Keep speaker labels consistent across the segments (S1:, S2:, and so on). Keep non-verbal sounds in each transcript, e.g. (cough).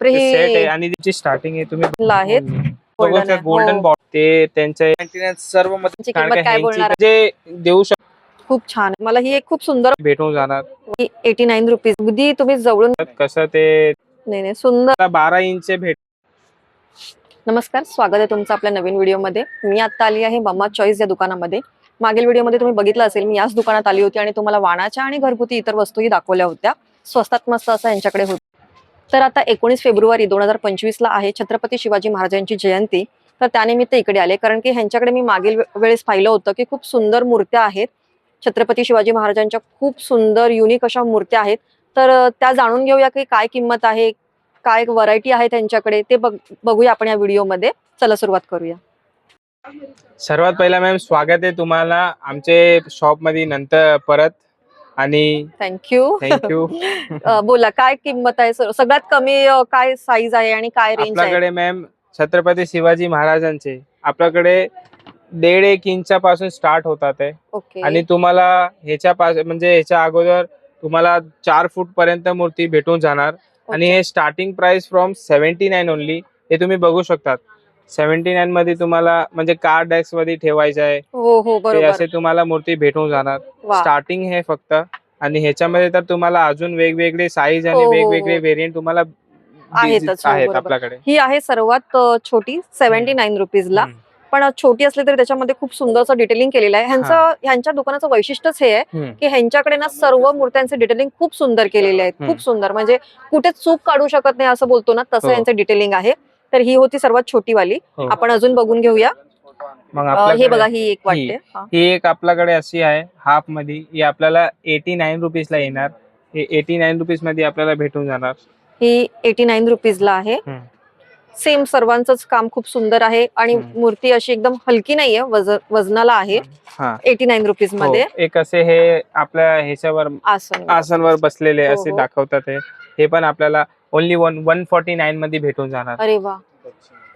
S1: बापरे
S2: सेट आहे
S1: हे
S2: आणि त्याची स्टार्टिंग आहे तुम्ही
S1: आहेत.
S2: गोल्डन
S1: हो.
S2: बॉट ते त्यांचे maintenance सर्वमध्ये देऊ शकतो
S1: खूप छान. मला ही एक खूप सुंदर
S2: भेटून जाणार.
S1: एटी नाईन रुपीज अगदी तुम्ही जवळून
S2: कसं ते
S1: नाही नाही. सुंदर
S2: बारा इंच भेट
S1: नमस्कार. स्वागत आहे तुमचं आपल्या नवीन व्हिडिओमध्ये मी आता आली आहे मम्मा चॉईस या दुकानामध्ये. मागील व्हिडिओमध्ये तुम्ही बघितलं असेल मी याच दुकानात आली होती आणि तुम्हाला वाणाच्या आणि घरगुती इतर वस्तूही दाखवल्या होत्या. स्वस्तात मस्त असं यांच्याकडे होत तर आता एकोणीस फेब्रुवारी दोन हजार पंचवीसला आहे छत्रपती शिवाजी महाराजांची जयंती. तर त्यानिमित्त इकडे आले कारण की ह्यांच्याकडे मी मागील वेळेस पाहिलं होतं की खूप सुंदर मूर्त्या आहेत. छत्रपती शिवाजी महाराजांच्या खूप सुंदर युनिक अशा मूर्त्या आहेत. तर त्या जाणून घेऊया की काय किंमत आहे काय व्हरायटी आहे त्यांच्याकडे ते बघ बघूया आपण या व्हिडिओमध्ये. चला सुरुवात करूया.
S2: सर्वात पहिला मॅम स्वागत आहे तुम्हाला आमचे शॉपमध्ये नंतर परत. आणि
S1: थँक्यू
S2: थँक्यू (laughs)
S1: बोला काय किंमत आहे? सर- सगळ्यात कमी अं, काय साईज आहे आणि काय रेंज आहे?
S2: आपल्याकडे मॅम छत्रपती शिवाजी महाराजांचे. आपल्याकडे दीड एक इंचापासून स्टार्ट होतात आहे
S1: ओके
S2: आणि तुम्हाला ह्याच्या पास म्हणजे ह्याच्या अगोदर तुम्हाला चार फूट पर्यंत मूर्ती भेटून जाणार. आणि हे starting price from seventy nine only हे तुम्ही बघू शकतात. सेव्हन्टी नाईन मध्ये तुम्हाला म्हणजे कार डेस्कमध्ये ठेवायचं आहे
S1: हो हो
S2: ते
S1: बरोबर
S2: असे तुम्हाला मूर्ती भेटून जाणार
S1: वा.
S2: स्टार्टिंग हे फक्त आणि ह्याच्यामध्ये तर तुम्हाला अजून वेगवेगळे साईज आणि
S1: हो, हो,
S2: वेगवेगळे
S1: हो.
S2: व्हेरियंट तुम्हाला
S1: आहेतच, हो,
S2: आहेत
S1: बरोबर.
S2: आपल्याकडे
S1: ही आहे सर्वात अं, छोटी सेव्हन्टी नाईन रुपीजला
S2: हम्म.
S1: पण छोटी असली तरी त्याच्यामध्ये खूप सुंदरचं डिटेलिंग केलेलं आहे ह्यांचं ह्यांच्या दुकानाचं वैशिष्ट्यच हे आहे
S2: हम्म.
S1: की ह्यांच्याकडे ना सर्व मूर्त्यांचे डिटेलिंग खूप सुंदर केलेले आहेत
S2: हम्म.
S1: खूप सुंदर म्हणजे कुठेच चूक काढू शकत नाही असं बोलतो ना तसं
S2: हो.
S1: यांचं डिटेलिंग आहे तर ही होती सर्वात छोटी वाली
S2: हो.
S1: आपण अजून बघून घेऊया
S2: मग
S1: अं, हे
S2: आपल्याकडे
S1: बघा ही एक वाटते हा.
S2: ही एक आपल्याकडे अशी आहे हाफमध्ये ही आपल्याला एटी नाईन रुपीज ला येणार हे एटी नाईन रुपीजमध्ये आपल्याला भेटून जाणार
S1: ही एटी नाईन रुपीजला आहे
S2: हम्म.
S1: सेम सर्वांचंच काम खूप सुंदर आहे आणि
S2: हम्म.
S1: मूर्ती अशी एकदम हलकी नाहीये वज वजनाला आहे
S2: हा
S1: एटी नाईन रुपीज
S2: हो.
S1: मध्ये
S2: एक असे हे आपल्या ह्याच्यावर
S1: आसन
S2: आसनवर बसलेले
S1: हो,
S2: असे
S1: हो.
S2: दाखवतात हे हे पण आपल्याला only one one forty nine मध्ये भेटून जाणार
S1: अरे वा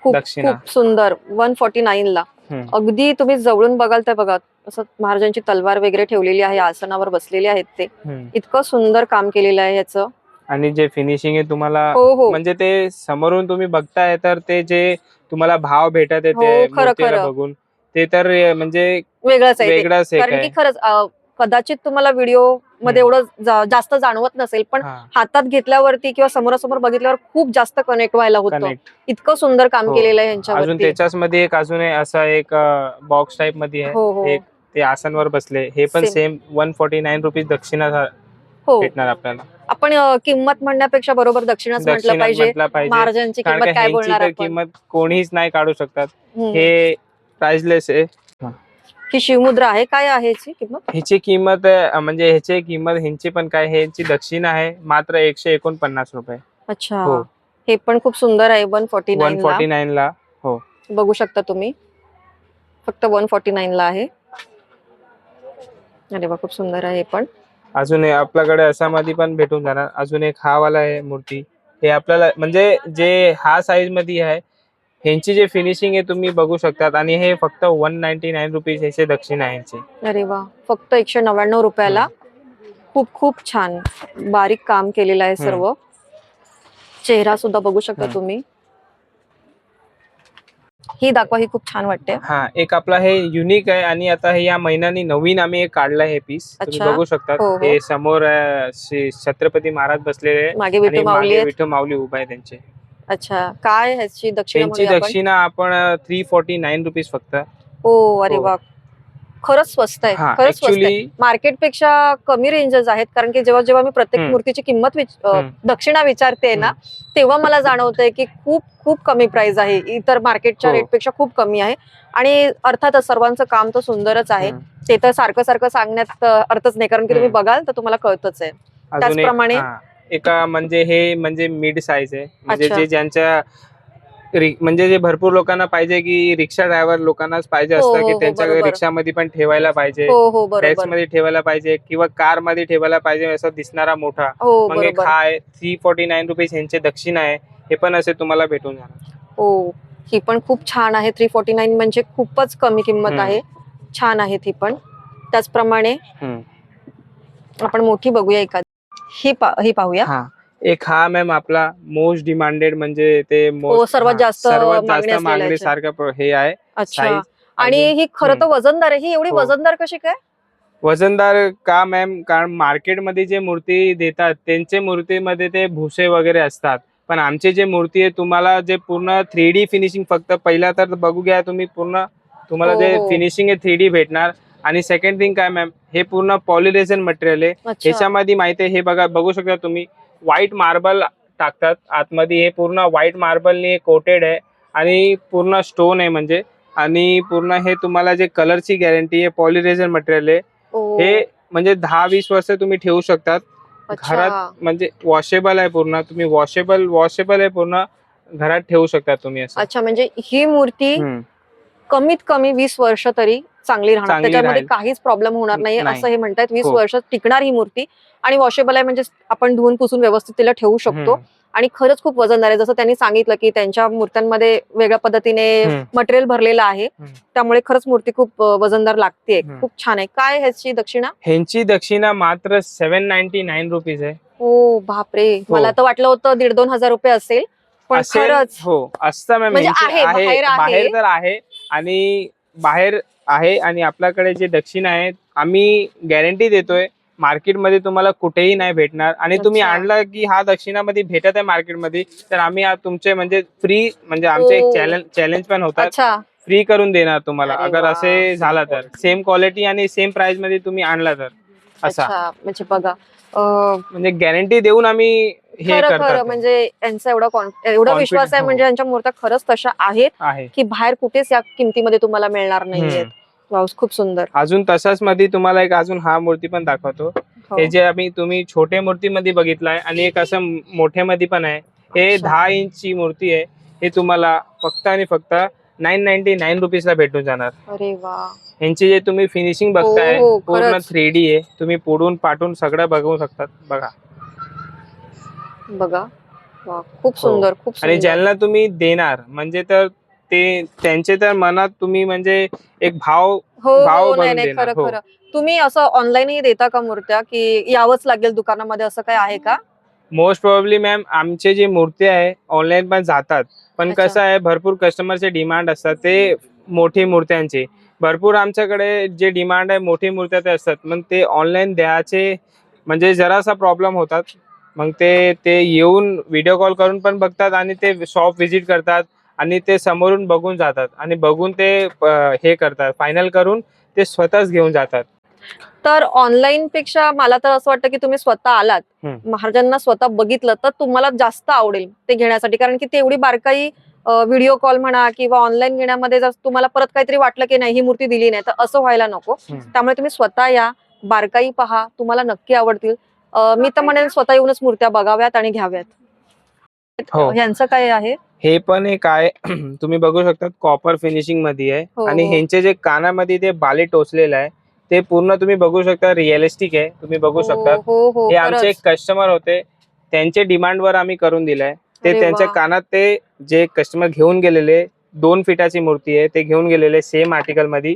S1: खूप
S2: दक्षिणा.
S1: खूप सुंदर वन फोर्टी नाईन ला
S2: हम्म.
S1: अगदी तुम्ही जवळून बघाल तर बघा असं महाराजांची तलवार वगैरे ठेवलेली आहे आसनावर बसलेले आहेत ते
S2: हम्म.
S1: इतकं सुंदर काम केलेलं आहे याचं
S2: आणि जे फिनिशिंग आहे तुम्हाला
S1: हो हो
S2: म्हणजे ते समोरून तुम्ही बघताय तर ते जे तुम्हाला भाव भेटत आहे
S1: हो,
S2: ते
S1: खरं,
S2: मूर्तीला
S1: खरं.
S2: बघून ते तर म्हणजे
S1: वेगळंच आहे ते.
S2: वेगळाच एक
S1: कारण
S2: आहे
S1: खरंच अं, कदाचित तुम्हाला
S2: व्हिडिओमध्ये.
S1: एवढं जास्त जाणवत नसेल पण हातात घेतल्यावरती किंवा समोरासमोर बघितल्यावर खूप जास्त कनेक्ट व्हायला होतं. इतकं सुंदर काम
S2: हो.
S1: केलेलं आहे
S2: अजून त्याच्याच मध्ये एक अजून असा एक बॉक्स टाइपमध्ये आहे.
S1: हो हो.
S2: एक ते आसनवर बसले. हे पण. Same one forty nine rupees दक्षिणा
S1: हो.
S2: भेटणार आपल्याला.
S1: आपण किंमत म्हणण्यापेक्षा बरोबर दक्षिणाच म्हटलं पाहिजे. महाराजांची किंमत काय बोलणार
S2: किंमत कोणीच नाही काढू शकतात. हे प्राइसलेस आहे.
S1: ही शिवमुद्रा आहे? काय आहे याची किंमत?
S2: ह्याची किंमत अं, म्हणजे ह्याची किंमत ह्यांची पण काय ह्यांची दक्षिणा आहे मात्र एकशे एकोणपन्नास रुपये.
S1: अच्छा.
S2: हो.
S1: हे पण खूप सुंदर आहे वन फोर्टी
S2: वन
S1: नाईन ला
S2: फोर्टी नाईन ला
S1: बघू शकता तुम्ही. फक्त वन फोर्टी नाईन ला आहे. अरे वा खूप सुंदर आहे हे पण.
S2: अजून हे आपल्याकडे असा मध्ये पण भेटून जाणार. अजून एक हा वाला आहे मूर्ती. हे आपल्याला म्हणजे जे हा साईजमध्ये आहे ह्यांची जे फिनिशिंग आहे तुम्ही बघू शकतात. आणि हे फक्त वन नाईन्टी नाईन रुपीज ह्याचे दक्षिणा आहे ह्यांची
S1: अरे वा. फक्त एकशे नव्याण्णव रुपयाला. खूप खूप छान. बारीक काम केलेलं आहे सर्व. चेहरा सुद्धा बघू शकता
S2: हम्म.
S1: तुम्ही. ही दाखवा ही खूप छान वाटते.
S2: हा एक आपला हे युनिक आहे आणि आता हे या महिन्यानी नवीन आम्ही एक काढलं हे पीस तुम्ही
S1: अच्छा.
S2: बघू शकतात.
S1: हो, हो.
S2: हे समोर अं, श्री छत्रपती महाराज बसलेले आहे
S1: मागे
S2: आणि
S1: विठू माऊली
S2: मागे
S1: आहेत.
S2: विठू माऊली उभा आहे त्यांचे.
S1: अच्छा. काय ह्याची दक्षिणा
S2: त्यांची
S1: म्हणूया आपण?
S2: दक्षिणा आपण थ्री फोर्टी नाईन रुपीज फक्त.
S1: हो अरे
S2: हो.
S1: वा खरंच स्वस्त आहे.
S2: हा
S1: खरंच स्वस्त आहे.
S2: ऍक्च्युली
S1: मार्केटपेक्षा कमी रेंजेस आहेत कारण की जेव्हा जेव्हा मी प्रत्येक
S2: हम्म.
S1: मूर्तीची किंमत विच- अ,
S2: हम्म.
S1: दक्षिणा विचारते ना तेव्हा मला जाणवतंय की खूप खूप कमी प्राइस आहे. इतर मार्केटच्या
S2: हो.
S1: रेटपेक्षा खूप कमी आहे. आणि अर्थातच सर्वांचं काम तर सुंदरच आहे. ते तर सारखं सारखं सांगण्यात अ, अर्थच नाही. कारण की तुम्ही
S2: हम्म.
S1: बघाल तर तुम्हाला कळतच आहे. त्याचप्रमाणे-
S2: हा, एका म्हणजे हे म्हणजे मिड साईज आहे. म्हणजे
S1: अच्छा.
S2: जे ज्यांच्या रि- म्हणजे जे भरपूर लोकांना पाहिजे की रिक्षा ड्रायव्हर लोकांनाच पाहिजे
S1: हो,
S2: असतं
S1: हो,
S2: की
S1: हो,
S2: त्यांच्या
S1: बरोबर.
S2: रिक्षामध्ये पण ठेवायला पाहिजे
S1: हो हो बरोबर.
S2: मध्ये ठेवायला पाहिजे किंवा कारमध्ये ठेवायला पाहिजे असं दिसणारा मोठा.
S1: हो
S2: मग एक
S1: बरोबर.
S2: हा आहे थ्री फोर्टी नाईन रुपीज यांचे दक्षिण आहे हे पण असे तुम्हाला भेटून जाणार.
S1: हो ही पण खूप छान आहे. थ्री फोर्टी नाईन म्हणजे खूपच कमी किंमत
S2: हम्म.
S1: आहे. छान आहे ती पण. त्याचप्रमाणे
S2: हम्म.
S1: आपण मोठी बघूया एखादी. ही पा ही पाहूया.
S2: हा. एक हा मॅम आपला मोस्ट डिमांडेड म्हणजे ते most-
S1: हो, सर्वात
S2: हा,
S1: जास्त
S2: सर्वात
S1: मागणी
S2: जास्त
S1: असलेला
S2: मागणी
S1: याच्यात.
S2: सारखा प्र- हे आहे.
S1: अच्छा.
S2: Size.
S1: आणि ही खरं तर वजनदार आहे ही? एवढी
S2: हो.
S1: वजनदार कशी काय?
S2: वजनदार का मॅम कारण मार्केटमध्ये जे मूर्ती देतात त्यांचे मूर्तीमध्ये ते भुसे वगैरे असतात. पण आमचे जे मूर्ती आहे तुम्हाला जे पूर्ण थ्री डी फिनिशिंग फक्त पहिला तर बघू घ्या तुम्ही पूर्ण तुम्हाला जे
S1: हो.
S2: फिनिशिंग आहे थ्री डी भेटणार. आणि सेकंड थिंग काय मॅम हे पूर्ण पॉलिरेझन मटेरियल आहे. ह्याच्यामध्ये माहिती आहे हे बघा बघू शकता तुम्ही व्हाईट मार्बल टाकतात. आतमध्ये हे पूर्ण व्हाईट मार्बलने कोटेड आहे आणि पूर्ण स्टोन आहे म्हणजे. आणि पूर्ण हे तुम्हाला जे कलरची गॅरंटी आहे पॉलिरेझन मटेरियल आहे. हे म्हणजे दहा वीस वर्ष तुम्ही ठेवू शकतात. घरात म्हणजे वॉशेबल आहे पूर्ण. तुम्ही वॉशेबल वॉशेबल आहे पूर्ण. घरात ठेवू शकता तुम्ही असं.
S1: अच्छा म्हणजे ही मूर्ती. कमीत कमी वीस वर्ष तरी चांगली राहणार
S2: चांगली
S1: त्याच्यामध्ये
S2: राहील.
S1: काहीच प्रॉब्लेम होणार नाही
S2: नाही.
S1: असं हे म्हणतायत वीस
S2: हो.
S1: वर्ष टिकणार ही मूर्ती आणि वॉशेबल आहे म्हणजे आपण धुवून पुसून व्यवस्थित तिला ठेवू शकतो
S2: हम्म.
S1: आणि खरंच खूप वजनदार आहे जसं त्यांनी सांगितलं की त्यांच्या मूर्त्यांमध्ये वेगळ्या पद्धतीने. मटेरियल भरलेलं आहे
S2: हम्म.
S1: त्यामुळे खरंच मूर्ती खूप अं, वजनदार लागते
S2: हम्म.
S1: खूप छान आहे काय ह्याची दक्षिणा
S2: ह्यांची दक्षिणा मात्र सेव्हन नाईन्टी नाईन रुपीज आहे
S1: हो बापरे
S2: हो.
S1: मला तर वाटलं होतं दीड दोन हजार रुपये असेल पण
S2: असेल,
S1: खरंच
S2: हो असतं मॅम
S1: म्हणजे
S2: ह्यांची
S1: आहे, बाहेर आहे.
S2: बाहेर तर आहे आणि बाहेर आहे आणि आपल्याकडे जे दक्षिणा आहे आम्ही गॅरंटी देतोय मार्केटमध्ये तुम्हाला कुठेही नाही भेटणार आणि तुम्ही
S1: अच्छा.
S2: आणला की हा दक्षिणामध्ये भेटत आहे मार्केटमध्ये तर आम्ही आ- तुमचे म्हणजे फ्री म्हणजे आमचे
S1: ओ.
S2: एक चॅलेंज चॅलेंज पण होतात
S1: अच्छा
S2: फ्री करून देणार तुम्हाला
S1: अरे
S2: अगर
S1: वा.
S2: असे झाला तर सेम क्वालिटी आणि सेम प्राइसमध्ये तुम्ही आणला तर असा
S1: अच्छा म्हणजे बघा अं,
S2: म्हणजे गॅरंटी देऊन आम्ही हे
S1: खरं खरं.
S2: करतात
S1: म्हणजे यांचा एवढा कॉन- एवढा विश्वास आहे
S2: हो.
S1: म्हणजे यांच्या मूर्त्या खरंच तशा आहेत
S2: आहे.
S1: की बाहेर कुठेच या किमतीमध्ये तुम्हाला मिळणार नाहीयेत
S2: हम्म.
S1: वाव खूप सुंदर.
S2: अजून तसाच मध्ये तुम्हाला एक अजून हा मूर्ती पण दाखवतो.
S1: हो.
S2: हे जे आम्ही तुम्ही छोटे मूर्तीमध्ये बघितलाय आणि एक असं मोठ्यामध्ये पण आहे. हे
S1: अच्छा.
S2: दहा इंचची मूर्ती आहे. हे तुम्हाला फक्त आणि फक्त नाईन नाईन्टी नाईन रुपीजला भेटून जाणार.
S1: अरे वा.
S2: ह्यांची जे तुम्ही फिनिशिंग बघताय
S1: हो,
S2: पूर्ण
S1: खरंच.
S2: थ्री डी आहे. तुम्ही पुढून पाठून सगळं बघू शकतात. बघा.
S1: बघा. वा खूप सुंदर खूप
S2: आणि ज्यांना तुम्ही देणार म्हणजे तर ते त्यांचे तर मनात तुम्ही म्हणजे एक भाव
S1: हो
S2: भाव
S1: हो नाही नाही खरं
S2: हो.
S1: खरं. तुम्ही असं ऑनलाईनही देता का मूर्त्या? की यावंच लागेल दुकानामध्ये असं काय आहे का?
S2: मोस्ट प्रॉब्ली मॅम आमचे जे मूर्ती आहे ऑनलाईन पण जातात. पण
S1: अच्छा.
S2: कसं आहे भरपूर कस्टमरचे डिमांड असतात ते मोठी मूर्त्यांचे. भरपूर आमच्याकडे जे डिमांड आहे मोठी मूर्त्या ते असतात. मग ते ऑनलाईन द्यायचे म्हणजे जरासा प्रॉब्लेम होतात. मग ते ते येऊन व्हिडिओ कॉल करून पण बघतात आणि ते शॉप व्हिजिट करतात आणि ते समोरून बघून जातात आणि बघून ते हे करतात. फायनल करून ते स्वतःच घेऊन जातात.
S1: तर ऑनलाईन पेक्षा मला तर असं वाटतं की तुम्ही स्वतः आलात. महाराजांना स्वतः बघितलं तर तुम्हाला जास्त आवडेल ते घेण्यासाठी. कारण की ते एवढी बारकाई व्हिडिओ कॉल म्हणा किंवा ऑनलाईन घेण्यामध्ये जर तुम्हाला परत काहीतरी वाटलं की नाही ही मूर्ती दिली नाही तर असं व्हायला नको. त्यामुळे तुम्ही स्वतः या बारकाई पहा तुम्हाला नक्की आवडतील. मी तर म्हणेन स्वतः येऊनच मूर्त्या बघाव्यात आणि घ्याव्यात.
S2: हो.
S1: ह्यांचं काय आहे?
S2: हे पण एक आहे. (clears throat) तुम्ही बघू शकता कॉपर फिनिशिंगमध्ये आहे.
S1: हो,
S2: आणि
S1: हो.
S2: ह्यांचे जे कानामध्ये ते बाले टोचलेलं आहे ते पूर्ण तुम्ही बघू शकता रिअलिस्टिक आहे. तुम्ही बघू शकता.
S1: हो हो
S2: हे आमचे एक
S1: खरंच.
S2: कस्टमर होते. त्यांचे डिमांड वर आम्ही करून दिलंय. ते त्यांच्या
S1: वा.
S2: कानात ते जे कस्टमर घेऊन गेलेले दोन फिटाची मूर्ती आहे ते घेऊन गेलेले सेम आर्टिकलमध्ये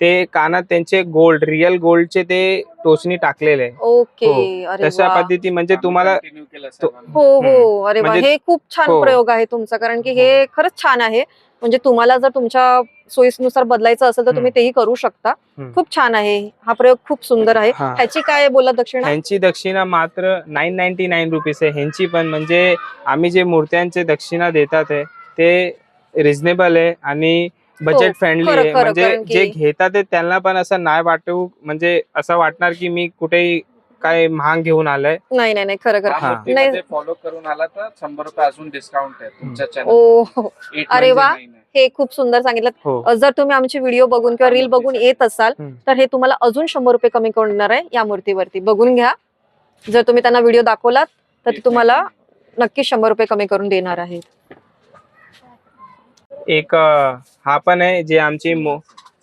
S2: ते कानात त्यांचे गोल्ड रिअल गोल्डचे ते टोचणी टाकलेले आहे.
S1: ओके
S2: हो.
S1: अरे
S2: तशा
S1: वा.
S2: पद्धती म्हणजे तुम्हाला
S1: हो हो अरे वा
S2: म्हणजे-
S1: हे खूप छान
S2: हो.
S1: प्रयोग आहे तुमचा कारण की हे खरंच छान आहे म्हणजे तुम्हाला जर तुमच्या सोयीनुसार बदलायचं असेल तर तुम्ही
S2: हम्म.
S1: तेही करू शकता
S2: हम्म.
S1: खूप छान आहे हा प्रयोग खूप सुंदर आहे
S2: हा.
S1: ह्याची काय बोला दक्षिणा
S2: ह्यांची दक्षिणा मात्र नाईन नाईन्टी नाईन रुपीज आहे ह्यांची पण म्हणजे आम्ही जे मूर्त्यांचे दक्षिणा देतात आहे ते रिझनेबल आहे आणि बजेट फ्रेंडली
S1: हो, खरं-
S2: आहे.
S1: खरं,
S2: म्हणजे
S1: कारण की-
S2: जे घेतात आहे त्यांना पण असं नाही वाटू म्हणजे असं वाटणार की मी कुठेही काय महाग घेऊन आलंय.
S1: नाही नाही नाही खरं खरं.
S2: हा.
S1: नाही.
S3: फॉलो करून आला तर शंभर रुपये अजून डिस्काउंट आहे तुमच्या
S1: ओ हो. अरे वा. हे खूप सुंदर सांगितलं.
S2: हो.
S1: अ, जर तुम्ही आमची व्हिडिओ बघून किंवा रील बघून येत असाल
S2: हम्म.
S1: तर हे तुम्हाला अजून शंभर रुपये कमी करणार आहे या मूर्तीवरती. बघून घ्या. जर तुम्ही त्यांना व्हिडिओ दाखवलात तर ते तुम्हाला नक्की शंभर रुपये कमी करून देणार आहेत.
S2: एक हा पण आहे जे आमची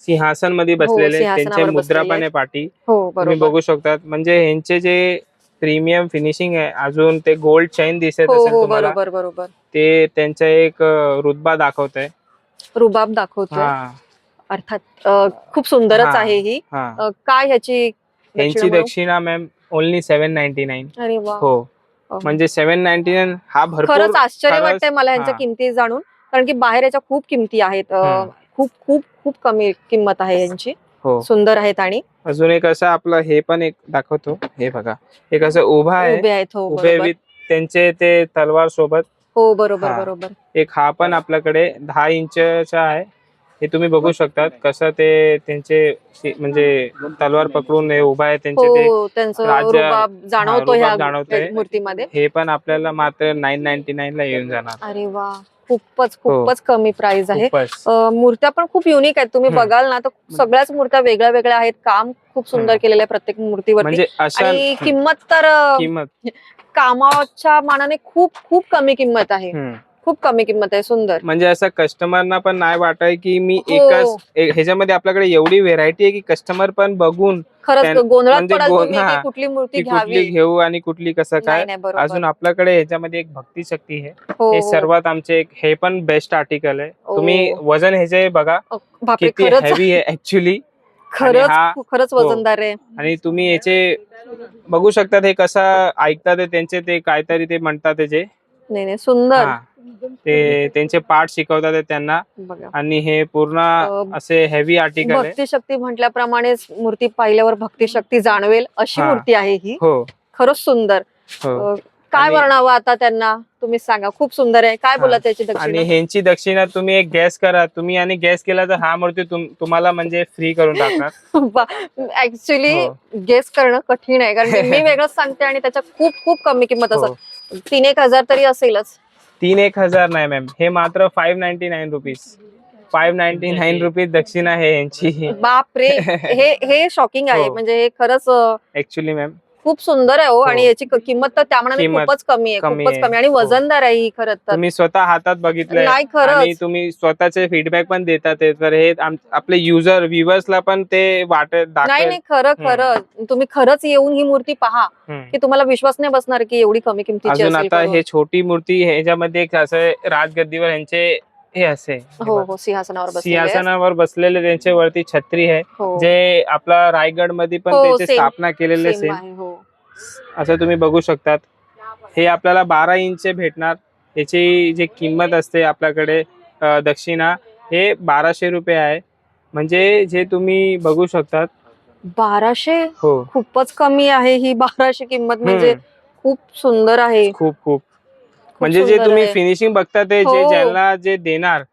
S2: सिंहासनमध्ये बसलेले
S1: हो, सिंहासनावर
S2: त्यांचे मुद्रा
S1: बसलेले
S2: पण आहे पाठी
S1: हो
S2: तुम्ही बघू शकतात. म्हणजे ह्यांचे जे प्रीमियम फिनिशिंग आहे अजून ते गोल्ड चैन दिसत
S1: हो
S2: असेल तुम्हाला
S1: बरोबर बरोबर.
S2: ते त्यांचा एक रुतबा दाखवत आहे
S1: रुबाब दाखवतोय.
S2: हा.
S1: अर्थात खूप सुंदरच. आहे ही. काय ह्याची
S2: यांची
S1: दक्षिणा
S2: ma'am only seven ninety nine हो. म्हणजे सेव्हन नाईन्टी नाईन हा भरपूर
S1: आश्चर्य वाटतंय मला ह्यांच्या
S2: हा.
S1: किमती जाणून. कारण की बाहेर याच्या खूप किमती आहेत. खूप खूप खूप कमी किंमत आहे यांची.
S2: हो.
S1: सुंदर आहेत आणि
S2: अजून एक असं आपलं हे पण एक दाखवतो. हे बघा. एक असं उभा आहे.
S1: उभे आहेत हो
S2: उभे
S1: बरोबर.
S2: विथ त्यांचे ते तलवार सोबत.
S1: हो बरोबर
S2: हा.
S1: बरोबर.
S2: एक हा पण आपल्याकडे दहा इंचचा आहे. हे तुम्ही बघू शकतात कसं ते त्यांचे ते म्हणजे तलवार पकडून हे उभा आहे. त्यांचे ते
S1: हो त्यांचं
S2: राज्य-
S1: रुबाब जाणवतो
S2: रुबाब
S1: ह्या
S2: जाणवतोय.
S1: मूर्तीमध्ये.
S2: हे पण आपल्याला मात्र नाईन नाईन्टी नाईन ला येऊन जाणार.
S1: अरे वा. खूपच खूपच कमी प्राइस आहे. मूर्त्या पण खूप युनिक आहेत. तुम्ही. बघाल ना तर सगळ्याच मूर्त्या वेगळ्या वेगळ्या आहेत. काम खूप सुंदर. केलेलं आहे प्रत्येक मूर्तीवरती.
S2: म्हणजे
S1: आणि किंमत तर कामाच्या मानाने खूप खूप कमी किंमत आहे. खूप कमी किंमत आहे सुंदर.
S2: म्हणजे असं कस्टमरना पण नाही वाटाय की मी
S1: हो.
S2: एकच ए- ह्याच्यामध्ये आपल्याकडे एवढी व्हेरायटी आहे की कस्टमर पण बघून
S1: खरंच
S2: त्यां-
S1: गोंधळात
S2: म्हणजे
S1: पडाल
S2: गो-
S1: तुम्ही
S2: हा,
S1: की कुठली मूर्ती
S2: की कुठली
S1: घ्यावी?
S2: घेऊ आणि कुठली कसं काय?
S1: नाही नाही बरोबर.
S2: अजून आपल्याकडे ह्याच्यामध्ये एक भक्ती शक्ती आहे.
S1: हो,
S2: हे
S1: हो.
S2: सर्वात आमचे एक हे पण बेस्ट आर्टिकल आहे.
S1: ओ.
S2: तुम्ही वजन ह्याचे बघा.
S1: अ, बापरे
S2: किती
S1: खरंच?
S2: हेवी आहे ऍक्च्युली (laughs)
S1: खरंच
S2: हा-
S1: खरंच
S2: हो.
S1: वजनदार आहे.
S2: आणि तुम्ही याचे बघू शकतात हे कसं ऐकतात ते त्यांचे ते काहीतरी ते म्हणतात त्याचे.
S1: नाही नाही सुंदर.
S2: हा. ते त्यांचे पाठ शिकवतात त्यांना.
S1: बघा.
S2: आणि हे पूर्ण असे हेवी आर्टिकल आहे.
S1: भक्ती शक्ती म्हटल्याप्रमाणेच मूर्ती पाहिल्यावर भक्ती शक्ती जाणवेल अशी
S2: हा.
S1: मूर्ती आहे ही.
S2: हो.
S1: खरंच सुंदर.
S2: हो.
S1: अ, काय
S2: आणि-
S1: वर्णावं आता त्यांना? तुम्ही सांगा. खूप सुंदर आहे. काय
S2: हा.
S1: बोला त्याची
S2: आणि
S1: दक्षिणा
S2: ह्यांची दक्षिणा तुम्ही एक गॅस करा. तुम्ही आणि गॅस केला तर हा मूर्ती तुम- तुम्हाला म्हणजे फ्री करून टाकणार. (laughs)
S1: ऍक्च्युली
S2: हो.
S1: गेस करणं कठीण आहे. कारण मी (laughs) वेगळंच सांगते आणि त्याच्या खूप खूप कमी किंमत
S2: हो.
S1: असत तीन एक हजार तरी असेलच.
S2: तीन एक हजार नाही मॅम हे मात्र five ninety nine rupees five ninety nine rupees दक्षिणा आहे यांची.
S1: बाप रे हे हे शॉकिंग आहे.
S2: हो.
S1: म्हणजे हे खरंच अ,
S2: ऍक्च्युली मॅम
S1: खूप सुंदर आहे हो आणि याची क- किंमत तर त्या मनाने
S2: किंमत
S1: खूपच कमी आहे
S2: कमी
S1: खूपच
S2: आहे.
S1: कमी आणि
S2: हो.
S1: वजनदार आहे ही खरंच तर
S2: तुम्ही स्वतः हातात बघितलंय
S1: नाही
S2: आणि
S1: खरंच
S2: तुम्ही स्वतःचे फीडबॅक पण देतात ते. तर हे आम- आपले युजर व्ह्युअर्सला पण ते वाटत
S1: नाही
S2: दाखवेल
S1: नाही खरं
S2: हम्म.
S1: खरं तुम्ही खरंच येऊन ही मूर्ती पहा
S2: हम्म.
S1: की तुम्हाला विश्वास नाही बसणार की एवढी कमी किमतीची
S2: अजून
S1: असेल
S2: आता
S1: करून.
S2: हे छोटी मूर्ती ह्याच्यामध्ये एक असं राजगद्दीवर यांचे हे असे
S1: हो हो सिंहासनावर बसलेले आहे.
S2: सिंहासनावर बसलेले त्यांच्या वरती छत्री आहे
S1: हो
S2: जे आपला रायगडमध्ये पण
S1: हो,
S2: त्याची
S1: same.
S2: स्थापना केलेले
S1: Same
S2: सेम
S1: आहे, हो
S2: असं तुम्ही बघू शकतात. हे आपल्याला बारा इंच भेटणार. याची जी किंमत असते आपल्याकडे दक्षिणा हे बाराशे रुपये आहे. म्हणजे जे तुम्ही बघू शकतात.
S1: बाराशे?
S2: हो.
S1: खूपच कमी आहे ही बाराशे किंमत. म्हणजे खूप सुंदर आहे.
S2: खूप खूप. म्हणजे जे तुम्ही. फिनिशिंग बघता ते जे
S1: हो.
S2: ज्यांना जे देणार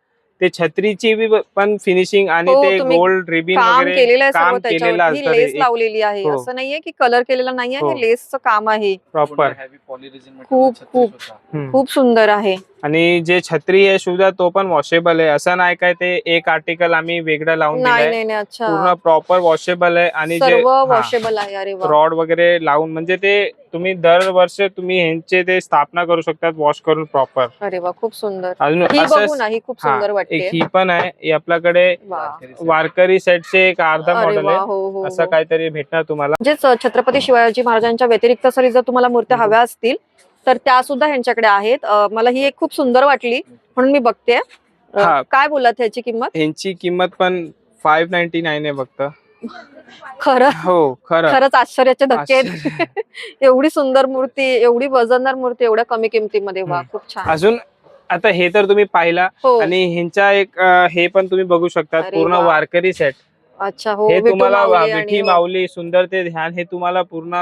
S2: ते छत्रीची पण फिनिशिंग आणि
S1: हो,
S2: ते गोल्ड रिबिन
S1: काम
S2: वगैरे
S1: केलेलं आहे
S2: काम असतं
S1: लेस लावलेली आहे.
S2: हो.
S1: असं नाहीये की कलर केलेला नाहीये
S2: हो.
S1: हे. लेसचं काम आहे.
S2: प्रॉपर
S1: खूप, खूप. खूप सुंदर आहे.
S2: आणि जे छत्री आहे सुद्धा तो पण वॉशेबल आहे. असं नाही काय ते एक आर्टिकल आम्ही वेगळं लावून
S1: नाही
S2: दिलंय.
S1: नाही नाही अच्छा.
S2: पूर्ण प्रॉपर वॉशेबल आहे आणि जे
S1: सर्व वॉशेबल आहे.
S2: रॉड वगैरे लावून म्हणजे ते तुम्ही दर वर्ष तुम्ही ह्यांचे ते स्थापना करू शकतात वॉश करून प्रॉपर
S1: अरे वा खूप सुंदर.
S2: अजून
S1: ही
S2: असं
S1: बघू ना ही खूप
S2: हा,
S1: सुंदर
S2: एक
S1: वाटते
S2: ही पण आहे ही आपल्याकडे
S1: वा.
S2: वारकरी सेटचे एक अर्धा
S1: अरे
S2: मॉडेल
S1: वा
S2: आहे.
S1: हो हो
S2: असं
S1: हो.
S2: काहीतरी भेटणार तुम्हाला.
S1: म्हणजेच छत्रपती शिवाजी महाराजांच्या व्यतिरिक्त सरी जर तुम्हाला मूर्त्या हव्या असतील तर त्या सुद्धा ह्यांच्याकडे आहेत. अं, मला ही एक खूप सुंदर वाटली म्हणून मी बघते. अं,
S2: हा.
S1: काय बोलत ह्याची किंमत?
S2: ह्यांची किंमत पण फाईव्ह नाईन्टी नाईन आहे फक्त. (laughs)
S1: खरं
S2: हो खरं
S1: खरंच आश्चर्याचे धक्के आहेत. (laughs) एवढी सुंदर मूर्ती एवढी वजनदार मूर्ती एवढ्या कमी किमतीमध्ये वा
S2: हम्म.
S1: खूप छान
S2: अजून आता हे तर तुम्ही पाहिला
S1: हो
S2: आणि ह्यांचा एक अं, हे पण तुम्ही बघू शकता
S1: अरे
S2: पूर्ण
S1: वा.
S2: वारकरी सेट
S1: अच्छा हो
S2: हे
S1: विठू
S2: तुम्हाला
S1: माऊली आणि
S2: विठी
S1: हो.
S2: माऊली सुंदर ते ध्यान हे तुम्हाला पूर्ण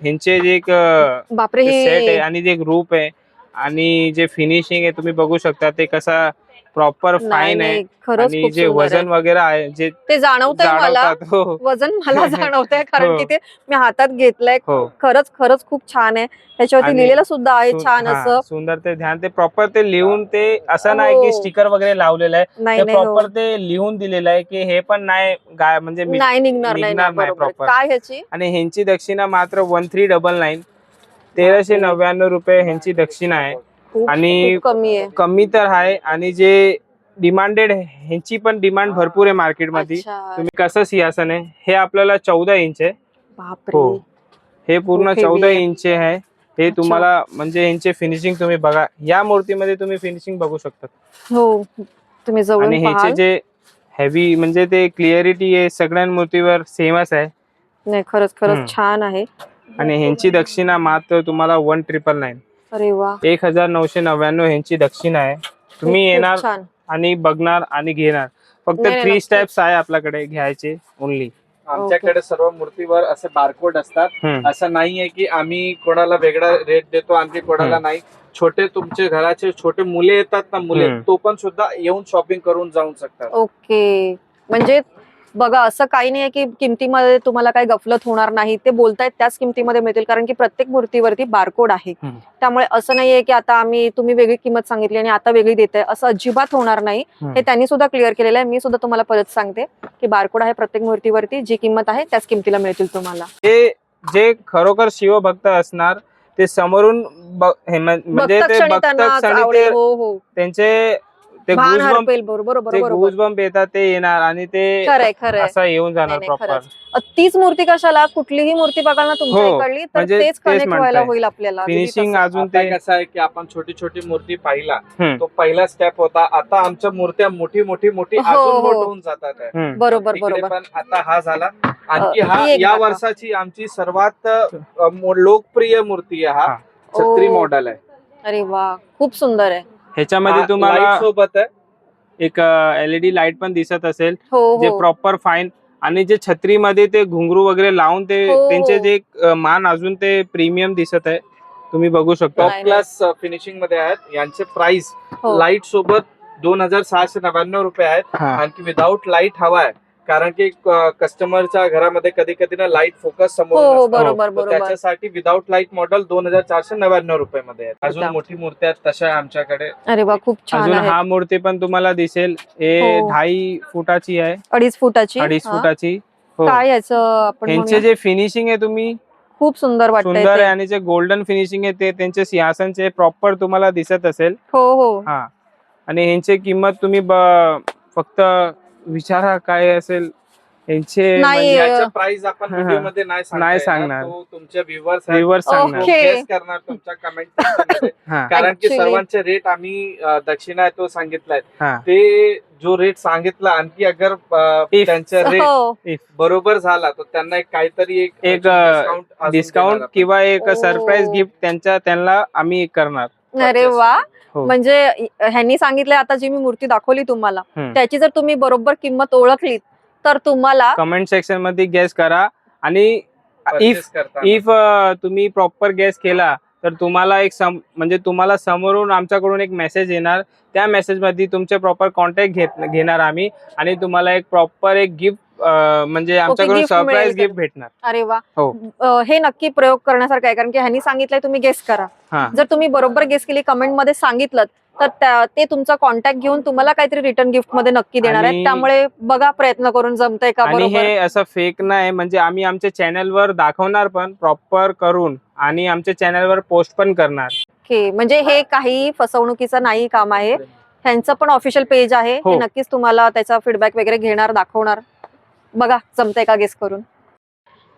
S2: ह्यांचे जे एक अं,
S1: बापरे
S2: सेट आहे
S1: हे
S2: आणि जे ग्रुप आहे आणि जे फिनिशिंग आहे तुम्ही बघू शकता ते कसा प्रॉपर फाईन आहे आणि जे वजन
S1: आहे.
S2: वगैरे आहे जे
S1: ते जाणवतंय मला
S2: हो
S1: वजन मला (laughs) जाणवतंय कारण
S2: हो.
S1: की ते मी हातात घेतलंय
S2: हो
S1: खरंच खरंच खूप छान आहे त्याच्यावरती लिहिलेलं सुद्धा आहे छान असं
S2: सुंदर ते ध्यान ते प्रॉपर ते लिहून ते असं नाही की. स्टिकर वगैरे लावलेलं आहे. प्रॉपर ते लिहून दिलेलं आहे की हे पण नाही गाय म्हणजे
S1: नाही निघणार नाही
S2: proper.
S1: काय ह्याची
S2: आणि ह्यांची दक्षिणा मात्र वन थ्री डबल नाईन तेराशे. नव्याण्णव रुपये ह्यांची दक्षिणा आहे आणि
S1: कमी आहे.
S2: कमी तर आहे आणि जे डिमांडेड ह्यांची पण डिमांड भरपूर आहे मार्केटमध्ये
S1: अच्छा.
S2: तुम्ही कसं सिंहासन आहे हे आपल्याला चौदा इंच आहे.
S1: बापरे.
S2: हो. हे पूर्ण चौदा
S1: आहे.
S2: इंच आहे. हे तुम्हाला म्हणजे यांचे फिनिशिंग तुम्ही बघा. या मूर्तीमध्ये तुम्ही फिनिशिंग बघू शकता
S1: हो. तुम्ही
S2: आणि
S1: जवळून
S2: ह्याचे
S1: पाहाल.
S2: जे हेवी म्हणजे ते क्लिअरिटी आहे सगळ्या मूर्तीवर सेमच आहे.
S1: नाही खरंच
S2: हम्म.
S1: खरंच छान आहे.
S2: आणि ह्यांची दक्षिणा मात्र तुम्हाला वन ट्रिपल नाईन
S1: अरे वा.
S2: एक हजार नऊशे नव्याण्णव ह्यांची दक्षिणा आहे. तुम्ही येणार
S1: छान.
S2: आणि बघणार आणि घेणार. फक्त
S1: नाही,
S2: थ्री. स्टेप्स आहे आपल्याकडे घ्यायचे ओनली
S3: आमच्याकडे सर्व मूर्तीवर असे बारकोड असतात. असं नाहीये की आम्ही कोणाला वेगळा रेट देतो आणखी कोणाला
S2: हम्म.
S3: नाही. छोटे तुमचे घराचे छोटे मुले येतात ना मुले
S2: हम्म.
S3: तो पण सुद्धा येऊन शॉपिंग करून जाऊ शकतात.
S1: ओके. म्हणजे बघा असं काही नाही की किमतीमध्ये तुम्हाला काही गफलत होणार नाही. ते बोलतायत त्याच किमतीमध्ये मिळतील कारण की प्रत्येक मूर्तीवरती बारकोड आहे. त्यामुळे असं नाहीये की आता आम्ही तुम्ही वेगळी किंमत सांगितली आणि आता वेगळी देताय असं अजिबात होणार नाही. हे त्यांनी सुद्धा क्लिअर केलेलं आहे. मी सुद्धा तुम्हाला परत सांगते की बारकोड आहे प्रत्येक मूर्तीवरती जी किंमत आहे त्याच किमतीला मिळतील तुम्हाला.
S2: ते जे खरोखर शिवभक्त असणार ते समोरून हे म्हणजे
S1: हो हो.
S2: त्यांचे ते
S1: भान हरपेल बरोबर
S2: ते येतात ते येणार आणि ते
S1: खरंय खरंय
S2: असं येऊन जाणार
S1: नाही, नाही,
S2: प्रॉपर
S1: खरंच. अ, तीच मूर्ती कशाला कुठलीही मूर्ती बघाल ना तुमच्या
S2: हो,
S1: इकडली तर
S2: म्हणजे
S1: तेच
S2: तेच
S1: कनेक्ट व्हायला
S2: म्हणताय.
S1: होईल आपल्याला अगदी
S2: फिनिशिंग
S1: तसं.
S2: अजून
S3: आता
S2: ते
S3: कसं आहे की आपण छोटी छोटी मूर्ती पाहिला
S2: हम्म.
S3: तो पहिला स्टेप होता आता आमच्या मूर्त्या मोठी मोठी मोठी
S1: हो,
S3: अजून
S1: हो.
S3: मोठ होऊन जातात आहे.
S2: हम्म.
S1: बरोबर
S3: तिकडे
S1: बरोबर
S3: पण आता हा झाला आणखी
S1: अ,
S3: हा
S1: ही एक
S3: या. वर्षाची आमची सर्वात अ, मो- लोकप्रिय मूर्ती आहे हा छत्री
S1: ओ.
S3: मॉडेल आहे
S1: अरे वा खूप सुंदर आहे
S2: ह्याच्यामध्ये तुम्हाला
S3: सोबत आहे.
S2: एक एलईडी लाइट पण दिसत असेल.
S1: हो
S2: जे
S1: हो
S2: प्रॉपर फाईन आणि जे छत्रीमध्ये ते घुंगरू वगैरे लावून ते
S1: हो,
S2: त्यांचे. जे मान अजून ते प्रीमियम दिसत आहे. तुम्ही बघू शकता.
S3: क्लास फिनिशिंगमध्ये आहेत. यांचे प्राइस. लाइट सोबत दोन हजार सहाशे नव्याण्णव रुपये आहेत.
S2: हा.
S3: आणखी विदाऊट लाइट हवा आहे. कारण की कस्टमरच्या घरामध्ये कधी कधी ना लाइट फोकस
S1: हो
S3: समोर
S1: हो
S3: नसतं.
S1: बरोबर
S3: तर
S1: बरोबर
S3: त्याच्यासाठी विदाऊट लाइट मॉडेल दोन हजार चारशे नव्याण्णव रुपये मध्ये आहेत अजून. मोठी मूर्ती आहेत तशा आमच्याकडे
S1: अरे वा खूप छान
S2: अजून
S1: आहे
S2: हा मूर्ती पण तुम्हाला दिसेल हे
S1: हो.
S2: ढाई फुटाची आहे
S1: अडीच फुटाची
S2: अडीच
S1: हा.
S2: फुटाची हो
S1: काय याचं आपण
S2: ह्यांचे
S1: म्हणूया?
S2: जे फिनिशिंग आहे तुम्ही
S1: खूप सुंदर वाटतंय
S2: सुंदर
S1: ते.
S2: आहे आणि जे गोल्डन फिनिशिंग आहे ते त्यांचे सिंहासनचे प्रॉपर तुम्हाला दिसत असेल
S1: हो हो
S2: हा आणि ह्यांची किंमत तुम्ही ब- फक्त विचारा काय असेल यांचे
S1: नाही,
S2: म्हणजे
S3: याचा प्राइस आपण
S2: हा, हा.
S3: व्हिडिओमध्ये नाही सांगता
S2: नाही
S3: येणार.
S2: सांगणार.
S3: तो तुमच्या व्ह्युअर्स
S2: सांगणार
S1: ओके.
S3: करणार तुमच्या कमेंट (laughs)
S2: हा
S3: कारण की
S1: Actually-
S3: सर्वांचे रेट आम्ही अ, दक्षिणा आहे तो सांगितलाय
S2: हा
S3: ते जो रेट सांगितला आणखी अगर अ,
S2: If-
S3: त्यांचा रेट
S1: हो
S3: बरोबर झाला तर त्यांना एक काहीतरी एक
S2: एक,
S3: discount अजून
S2: डिस्काउंट
S3: आपण.
S2: किंवा एक
S1: ओ.
S2: सरप्राईज गिफ्ट त्यांच्या त्यांना आम्ही करणार
S1: अरे वा
S2: हो.
S1: म्हणजे ह्यांनी सांगितलंय आता जी मी मूर्ती दाखवली तुम्हाला
S2: हम्म.
S1: त्याची जर तुम्ही बरोबर किंमत ओळखली तर तुम्हाला
S2: कमेंट सेक्शनमध्ये गेस करा आणि इफ
S3: Purchase करताना.
S2: इफ तुम्ही प्रॉपर गेस केला तर तुम्हाला एक सम म्हणजे तुम्हाला समोरून आमच्याकडून एक मेसेज येणार त्या मेसेजमध्ये तुमचे प्रॉपर कॉन्टॅक्ट घेत घेणार आम्ही आणि तुम्हाला एक प्रॉपर एक गिफ्ट म्हणजे आमच्याकडून
S1: gift
S2: सरप्राईज गिफ्ट. भेटणार.
S1: अरे वा.
S2: हो.
S1: अ, हे नक्की प्रयोग करण्यासारखं आहे कारण की ह्यांनी सांगितलंय तुम्ही गेस करा.
S2: हा.
S1: जर तुम्ही बरोबर गेस केली कमेंटमध्ये सांगितलं तर त्या- ते तुमचा कॉन्टॅक्ट घेऊन तुम्हाला काहीतरी रिटर्न गिफ्टमध्ये नक्की देणार आहेत.
S2: आणि-
S1: त्यामुळे बघा प्रयत्न करून जमतंय का
S2: आणि
S1: बरोबर?
S2: हे असं फेक नाही म्हणजे आम्ही आमच्या चॅनलवर दाखवणार पण प्रॉपर करून आणि आमच्या चॅनलवर पोस्ट पण करणार.
S1: ओके म्हणजे हे काही फसवणुकीचं नाही काम आहे. ह्यांचं पण ऑफिशियल पेज आहे.
S2: हो.
S1: हे. नक्कीच तुम्हाला त्याचा फीडबॅक वगैरे घेणार दाखवणार. बघा जमतंय का गेस करून?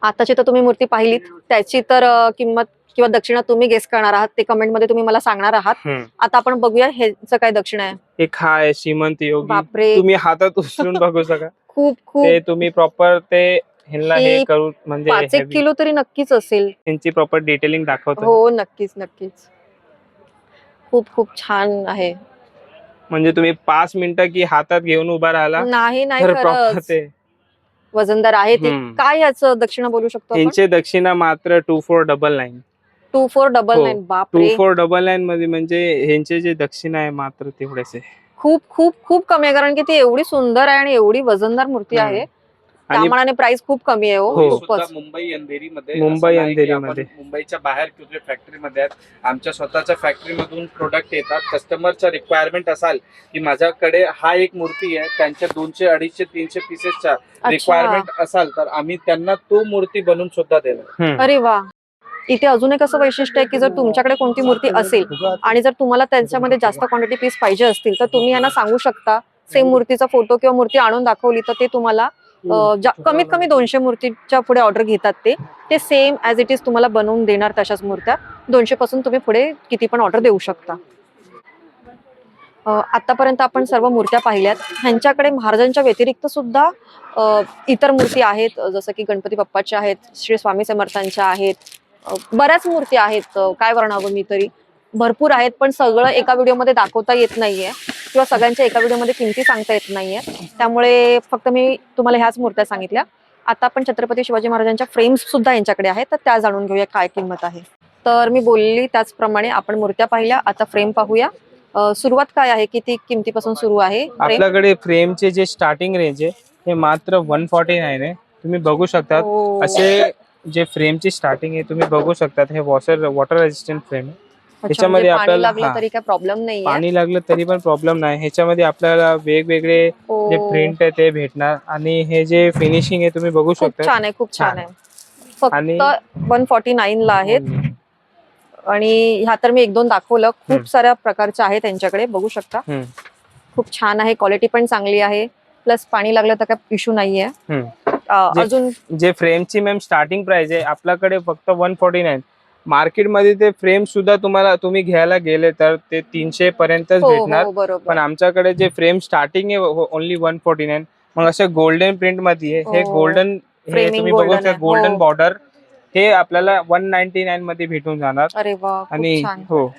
S1: आताची तर तुम्ही मूर्ती पाहिलीत. त्याची तर किंमत किंवा दक्षिणा तुम्ही गेस करणार आहात. ते कमेंटमध्ये तुम्ही मला सांगणार आहात. आता आपण बघूया ह्याचं काय दक्षिणा आहे.
S2: एक हा आहे श्रीमंत योगी.
S1: बापरे.
S2: तुम्ही हातात उचलून बघू शका
S1: खूप खूप.
S2: ते तुम्ही प्रॉपर ते हे करू म्हणजे
S1: पाच एक. किलो तरी नक्कीच असेल.
S2: त्यांची प्रॉपर डिटेलिंग दाखवतो.
S1: हो नक्कीच नक्कीच. खूप खूप छान आहे.
S2: म्हणजे तुम्ही पाच मिनिटं की हातात घेऊन उभा राहिला.
S1: नाही नाही
S2: तर प्रॉपर
S1: खरंच
S2: ते
S1: वजनदार आहे ते.
S2: हम्म.
S1: काय याचं दक्षिणा बोलू शकतो आपण?
S2: यांचे दक्षिणा मात्र two four double nine
S1: two four double
S2: हो.
S1: नाईन
S2: टू
S1: बापरे.
S2: फोर डबल नाईन मध्ये म्हणजे ह्यांचे जे दक्षिणा आहे मात्र तेवढेच आहे.
S1: खूप खूप खूप कमी आहे. कारण की ती एवढी सुंदर आहे आणि एवढी वजनदार मूर्ती
S2: हम्म. आणि
S1: त्यामानाने प्राइस खूप कमी आहे
S2: हो.
S1: हो.
S3: सुद्धा
S1: खूपच
S3: मुंबई अंधेरी मध्ये
S2: मुंबई अंधेरीमध्ये.
S3: आपण मुंबईच्या बाहेर कुठे फॅक्टरी मध्ये आहेत आमच्या स्वतःच्या फॅक्टरी मधून प्रोडक्ट येतात. कस्टमरच्या रिक्वायरमेंट असाल की माझ्याकडे हा एक मूर्ती आहे त्यांच्या दोनशे अडीचशे तीनशे पीसेसच्या रिक्वायरमेंट असाल तर आम्ही त्यांना तो मूर्ती बनवून सुद्धा देणार.
S1: अरे वा. इथे अजून एक असं वैशिष्ट्य आहे की जर तुमच्याकडे कोणती मूर्ती असेल आणि जर तुम्हाला त्यांच्यामध्ये जास्त क्वांटिटी पीस पाहिजे असतील तर तुम्ही यांना सांगू शकता. सेम मूर्तीचा फोटो किंवा मूर्ती आणून दाखवली तर ते तुम्हाला कमीत कमी दोनशे मूर्तीच्या पुढे ऑर्डर घेतात ते. ते सेम ऍज इट इज तुम्हाला बनवून देणार तशाच मूर्त्या. दोनशे पासून तुम्ही पुढे किती पण ऑर्डर देऊ शकता. आतापर्यंत आपण सर्व मूर्त्या पाहिल्यात. ह्यांच्याकडे महाराजांच्या व्यतिरिक्त सुद्धा इतर मूर्ती आहेत. जसं की गणपती बाप्पाच्या आहेत श्री स्वामी समर्थांच्या आहेत. बऱ्याच मूर्ती आहेत. काय वर्णावं मी तरी. भरपूर आहेत पण सगळं एका व्हिडिओमध्ये दाखवता येत नाहीये. किंवा सगळ्यांच्या एका व्हिडिओमध्ये किमती सांगता येत नाहीये. त्यामुळे फक्त मी तुम्हाला ह्याच मूर्त्या सांगितल्या. आता आपण छत्रपती शिवाजी महाराजांच्या फ्रेम्स सुद्धा यांच्याकडे आहेत. तर त्या जाणून घेऊया काय किंमत आहे. तर मी बोलली त्याचप्रमाणे आपण मूर्त्या पाहिल्या. आता फ्रेम पाहूया. सुरुवात काय आहे? किती किमतीपासून सुरू आहे? फ्रेम
S2: आपल्याकडे फ्रेमचे जे स्टार्टिंग रेंज आहे हे मात्र वन फॉर्टी नाईन आहे. तुम्ही बघू शकतात.
S1: हो.
S2: असे जे फ्रेमची स्टार्टिंग आहे तुम्ही बघू शकतात. हे वॉटर वॉटर रेजिस्टंट फ्रेम आहे.
S1: म्हणजे पाणी
S2: आपल्याला-
S1: लागलं
S2: हा.
S1: तरी प्रॉब्लेम नाही
S2: पाणी लागलं तरी पण प्रॉब्लेम नाही. ह्याच्यामध्ये आपल्याला वेगवेगळे जे
S1: खूप
S2: प्रिंट आहे ते भेटणार. आणि हे जे फिनिशिंग आहे तुम्ही बघू शकता.
S1: छान आहे खूप छान. आहे.
S2: आणि-
S1: फक्त वन फॉर्टी नाईन ला आहेत. आणि ह्या तर मी एक दोन दाखवलं. खूप. साऱ्या प्रकारच्या आहेत त्यांच्याकडे बघू शकता. खूप छान आहे. क्वालिटी पण चांगली आहे. प्लस पाणी लागलं तर काय इश्यू नाहीये.
S2: जे-
S1: अजून
S2: जे फ्रेमची मॅम स्टार्टिंग प्राइस आहे आपल्याकडे फक्त वन फोर्टी नाईन मार्केटमध्ये ते फ्रेम सुद्धा तुम्हाला तुम्ही घ्यायला गेले तर ते तीनशे पर्यंतच
S1: हो
S2: भेटणार.
S1: हो बरोबर.
S2: पण आमच्याकडे जे फ्रेम स्टार्टिंग आहे ओनली वन फोर्टी नाईन मग असे गोल्डन प्रिंटमध्ये आहे हे
S1: हो.
S2: गोल्डन हे
S1: Framing
S2: तुम्ही बघू
S1: golden
S2: शकता
S1: आहे.
S2: गोल्डन
S1: हो.
S2: बॉर्डर हे आपल्याला वन नाईन्टी नाईन मध्ये भेटून जाणार.
S1: अरे वा खूप
S2: आणि
S1: छान.
S2: हो.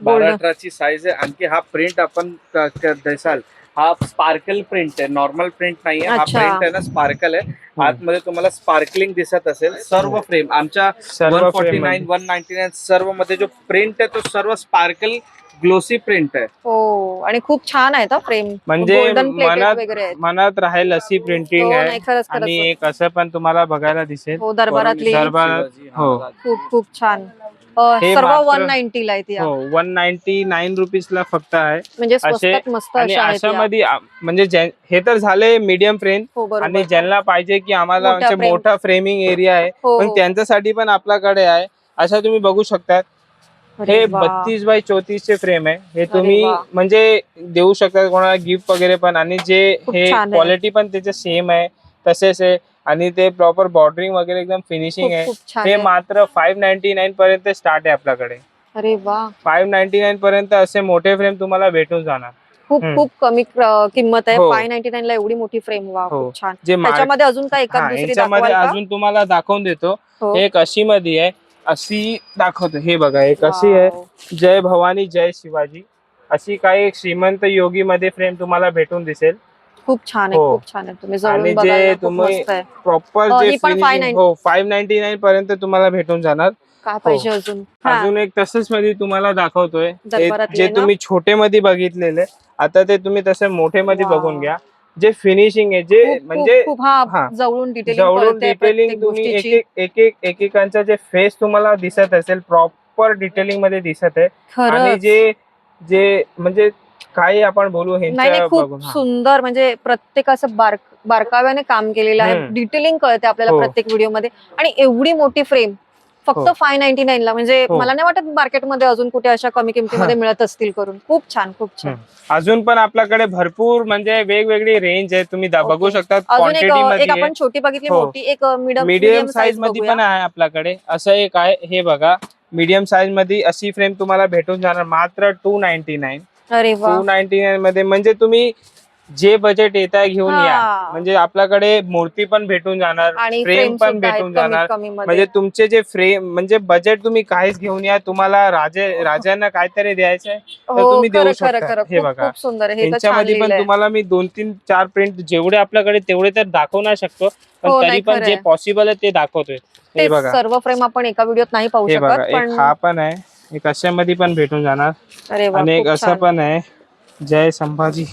S1: Golden.
S3: बारा साईज आहे. आणखी हा प्रिंट आपण क- क- देसाल. हा स्पार्कल प्रिंट आहे नॉर्मल प्रिंट नाहीये हा
S1: अच्छा.
S3: प्रिंट आहे ना स्पार्कल आहे. आतमध्ये तुम्हाला स्पार्कलिंग दिसत असेल सर्व फ्रेम. आमच्या
S2: सर्व
S3: वन फोर्टी नाईन
S2: मध्ये.
S3: वन नाईन्टी नाईन सर्वमध्ये जो प्रिंट आहे तो सर्व स्पार्कल ग्लोसी प्रिंट आहे.
S1: हो आणि खूप छान आहेत फ्रेम.
S2: म्हणजे मनात
S1: वगैरे आहेत.
S2: मनात राहील अशी
S1: हो
S2: प्रिंटिंग आहे
S1: नाही खरंच
S2: आणि
S1: खरंच
S2: एक असं पण तुम्हाला बघायला दिसेल.
S1: हो दरबारातली.
S2: दरबार-
S3: शिवाजी
S2: हो.
S1: खूप खूप छान.
S2: हे
S1: सर्व
S2: मात्र-
S1: वन नाईन्टी ला आहेत या
S2: हो वन नाईन्टी नाईन रुपीज ला फक्त आहे
S1: म्हणजे स्वस्तात मस्त
S2: आणि
S1: अशा आहेत या.
S2: अशामध्ये आ- म्हणजे ज्या- हे तर झाले मीडियम फ्रेम
S1: हो
S2: आणि ज्यांना पाहिजे की आम्हाला
S1: मोठ्या
S2: म्हणजे
S1: frame.
S2: मोठा फ्रेमिंग एरिया आहे
S1: हो
S2: पण त्यांच्यासाठी पण आपल्याकडे आहे अशा तुम्ही बघू शकतात
S1: अरे
S2: हे
S1: वा.
S2: बत्तीस बाय चौतीस चे फ्रेम आहे हे तुम्ही
S1: वा.
S2: म्हणजे देऊ शकता कोणाला गिफ्ट वगैरे पण आणि जे
S1: खूप
S2: हे
S1: छान आहे.
S2: क्वालिटी पण त्याचे सेम आहे तसेच आहे आणि ते प्रॉपर बॉर्डरिंग वगैरे एकदम फिनिशिंग
S1: खूप
S2: आहे
S1: छान
S2: हे
S1: आहे.
S2: मात्र फाईव्ह नाईन्टी नाईन पर्यंत स्टार्ट आहे आपल्याकडे
S1: अरे वा
S2: फाईव्ह नाईन्टी नाईन पर्यंत असे मोठे फ्रेम तुम्हाला भेटून जाणार
S1: खूप
S2: हम्म.
S1: खूप कमी किंमत आहे
S2: हो.
S1: फाय नाईन्टी नाईन ला एवढी मोठी फ्रेम वा
S2: हो.
S1: खूप छान
S2: जे मार्क
S1: त्याच्यामध्ये अजून काय एका
S2: हा
S1: दुसरी
S2: याच्यामध्ये
S1: दाखवाल का?
S2: अजून तुम्हाला दाखवून देतो
S1: हो.
S2: एक अशी मध्ये आहे अशी दाखवतो हे बघा एक अशी आहे. जय भवानी जय शिवाजी अशी काही एक श्रीमंत योगी मध्ये फ्रेम तुम्हाला भेटून दिसेल
S1: खूप छान आहे
S2: हो.
S1: खूप छान आहे तुम्ही जवळून
S2: आणि जे
S1: बघायला खूप
S2: तुम्ही- प्रॉपर
S1: अ,
S2: जे
S1: ही पण
S2: finishing-
S1: 590
S2: हो फाईव्ह नाईन्टी नाईन पर्यंत तुम्हाला भेटून जाणार
S1: काय पाहिजे अजून हा.
S2: हो. अजून एक तसंच मध्ये तुम्हाला दाखवतोय हे
S1: दरबारातले
S2: जे
S1: ना?
S2: तुम्ही छोटे मध्ये बघितलेले आता ते तुम्ही तसे मोठे मध्ये. बघून घ्या जे फिनिशिंग आहे जे
S1: खूप-
S2: म्हणजे
S1: खूप- हा
S2: हा.
S1: जवळून डिटेलिंग
S2: जवळून डिटेलिंग तुम्ही एक एक एक एक एकेकांचा जे फेस तुम्हाला दिसत असेल प्रॉपर डिटेलिंगमध्ये दिसत आहे आणि जे जे म्हणजे काही आपण बोलू
S1: नाही
S2: ह्यांच्या
S1: नाही खूप
S2: हा.
S1: सुंदर म्हणजे प्रत्येकाचं बारक बारकाव्याने काम केलेलं आहे
S2: हम्म.
S1: डिटेलिंग कळते आपल्याला
S2: हो.
S1: प्रत्येक व्हिडिओमध्ये आणि एवढी मोठी फ्रेम फक्त
S2: हो.
S1: फाय नाईन्टी नाईन ला म्हणजे
S2: हो.
S1: मला नाही वाटत मार्केटमध्ये अजून कुठे अशा कमी किमतीमध्ये मिळत असतील करून खूप छान खूप छान
S2: अजून पण आपल्याकडे भरपूर म्हणजे वेगवेगळी रेंज आहे तुम्ही दा-
S1: ओके.
S2: बघू शकता
S1: अजून एक
S2: क्वांटिटी
S1: एक
S2: मध्ये
S1: आपण छोटी बघितली
S2: हो.
S1: मोठी एक मिडम
S2: मीडियम साईजमध्ये पण आहे आपल्याकडे असं एक आहे हे बघा मीडियम साईजमध्ये अशी फ्रेम तुम्हाला भेटून जाणार मात्र टू नाईन्टी नाईन
S1: अरे वा.
S2: टू नाईन्टी नाईन मध्ये. म्हणजे तुम्ही जे बजेट येत आहे घेऊन या. म्हणजे आपल्याकडे मूर्ती पण भेटून जाणार फ्रेम पण भेटून जाणार. म्हणजे तुमचे जे फ्रेम म्हणजे बजेट तुम्ही काहीच घेऊन या. तुम्हाला राजे राजांना काहीतरी द्यायचंय तर
S1: हो
S2: तुम्ही देऊ शकता. हे बघा. यांच्यामध्ये पण. तुम्हाला मी दोन तीन चार प्रिंट जेवढे आपल्याकडे तेवढे तर दाखवू नाही शकतो. पण
S1: हो,
S2: तरी पण जे. पॉसिबल आहे ते दाखवतोय. हे बघा.
S1: सर्व फ्रेम आपण एका व्हिडिओत नाही पाहू शकत
S2: हा पण आहे. एक अशामध्ये पण भेटून जाणार.
S1: अरे वा
S2: आणि एक
S1: खूप
S2: असं
S1: छान.
S2: पण आहे जय संभाजी.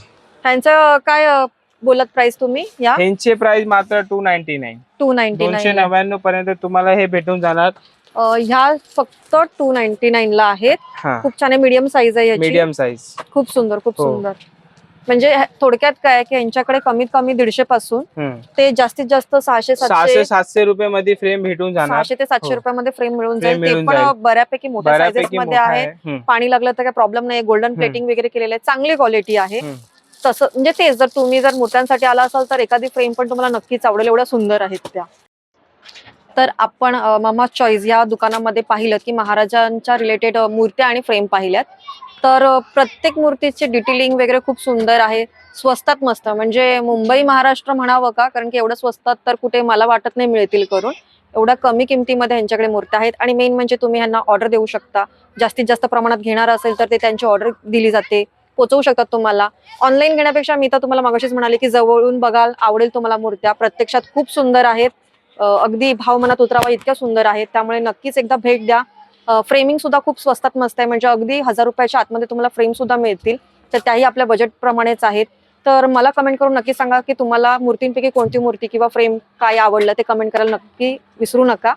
S1: ह्यांचं काय अं, बोलत प्राइस तुम्ही? या?
S2: ह्यांचे प्राइस मात्र two ninety nine
S1: two ninety
S2: दोनशे
S1: नाईन
S2: नव्याण्णव पर्यंत तुम्हाला हे भेटून जाणार.
S1: ह्या फक्त टू नाईन्टी नाईन ला आहेत.
S2: हा.
S1: खूप छान आहे मीडियम साईज आहे याची.
S2: मीडियम साईज
S1: खूप सुंदर खूप
S2: हो.
S1: सुंदर. म्हणजे थोडक्यात काय की यांच्याकडे कमीत कमी दीडशे पासून ते जास्तीत जास्त सहाशे सातशे
S2: सहाशे सातशे रुपये मध्ये फ्रेम भेटून जाणार.
S1: सहाशे ते सातशे
S2: हो.
S1: रुपयामध्ये फ्रेम मिळून जाईल. ते पण. बऱ्यापैकी मोठ्या
S2: बऱ्यापैकी
S1: मध्ये आहे. पाणी लागलं तर काही प्रॉब्लेम नाही गोल्डन प्लेटिंग वगैरे केलेलं आहे चांगली क्वालिटी आहे. तसं म्हणजे तेच जर तुम्ही जर मोठ्यांसाठी आला असाल तर एखादी फ्रेम पण तुम्हाला नक्कीच आवडेल. एवढ्या सुंदर आहेत त्या. तर आपण मामा चॉईस या दुकानामध्ये पाहिलं की महाराजांच्या रिलेटेड मूर्त्या आणि फ्रेम पाहिल्यात. तर प्रत्येक मूर्तीची डिटेलिंग वगैरे खूप सुंदर आहे. स्वस्तात मस्त. म्हणजे मुंबई महाराष्ट्र म्हणावं का? कारण की एवढं स्वस्तात तर कुठे मला वाटत नाही मिळतील करून. एवढ्या कमी किमतीमध्ये यांच्याकडे मूर्त्या आहेत. आणि मेन म्हणजे तुम्ही ह्यांना ऑर्डर देऊ शकता. जास्तीत जास्त प्रमाणात घेणार असेल तर ते त्यांची ऑर्डर दिली जाते. पोचवू शकतात तुम्हाला. ऑनलाईन घेण्यापेक्षा मी तर तुम्हाला मागाशीच म्हणाले की जवळून बघाल आवडेल तुम्हाला मूर्त्या. प्रत्यक्षात खूप सुंदर आहेत. अगदी भाव मनात उतरावा इतक्या सुंदर आहेत. त्यामुळे नक्कीच एकदा भेट द्या. फ्रेमिंग सुद्धा खूप स्वस्तात मस्त आहे. म्हणजे अगदी हजार रुपयाच्या आतमध्ये तुम्हाला फ्रेम सुद्धा मिळतील. तर त्याही आपल्या बजेट प्रमाणेच आहेत. तर मला कमेंट करून नक्की सांगा की तुम्हाला मूर्तींपैकी कोणती मूर्ती किंवा फ्रेम काय आवडलं ते कमेंट करायला नक्की विसरू नका.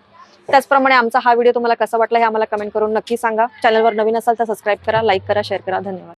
S1: त्याचप्रमाणे आमचा हा व्हिडिओ तुम्हाला कसा वाटला हे आम्हाला कमेंट करून नक्की सांगा. चॅनलवर नवीन असाल तर सबस्क्राईब करा लाईक करा शेअर करा. धन्यवाद.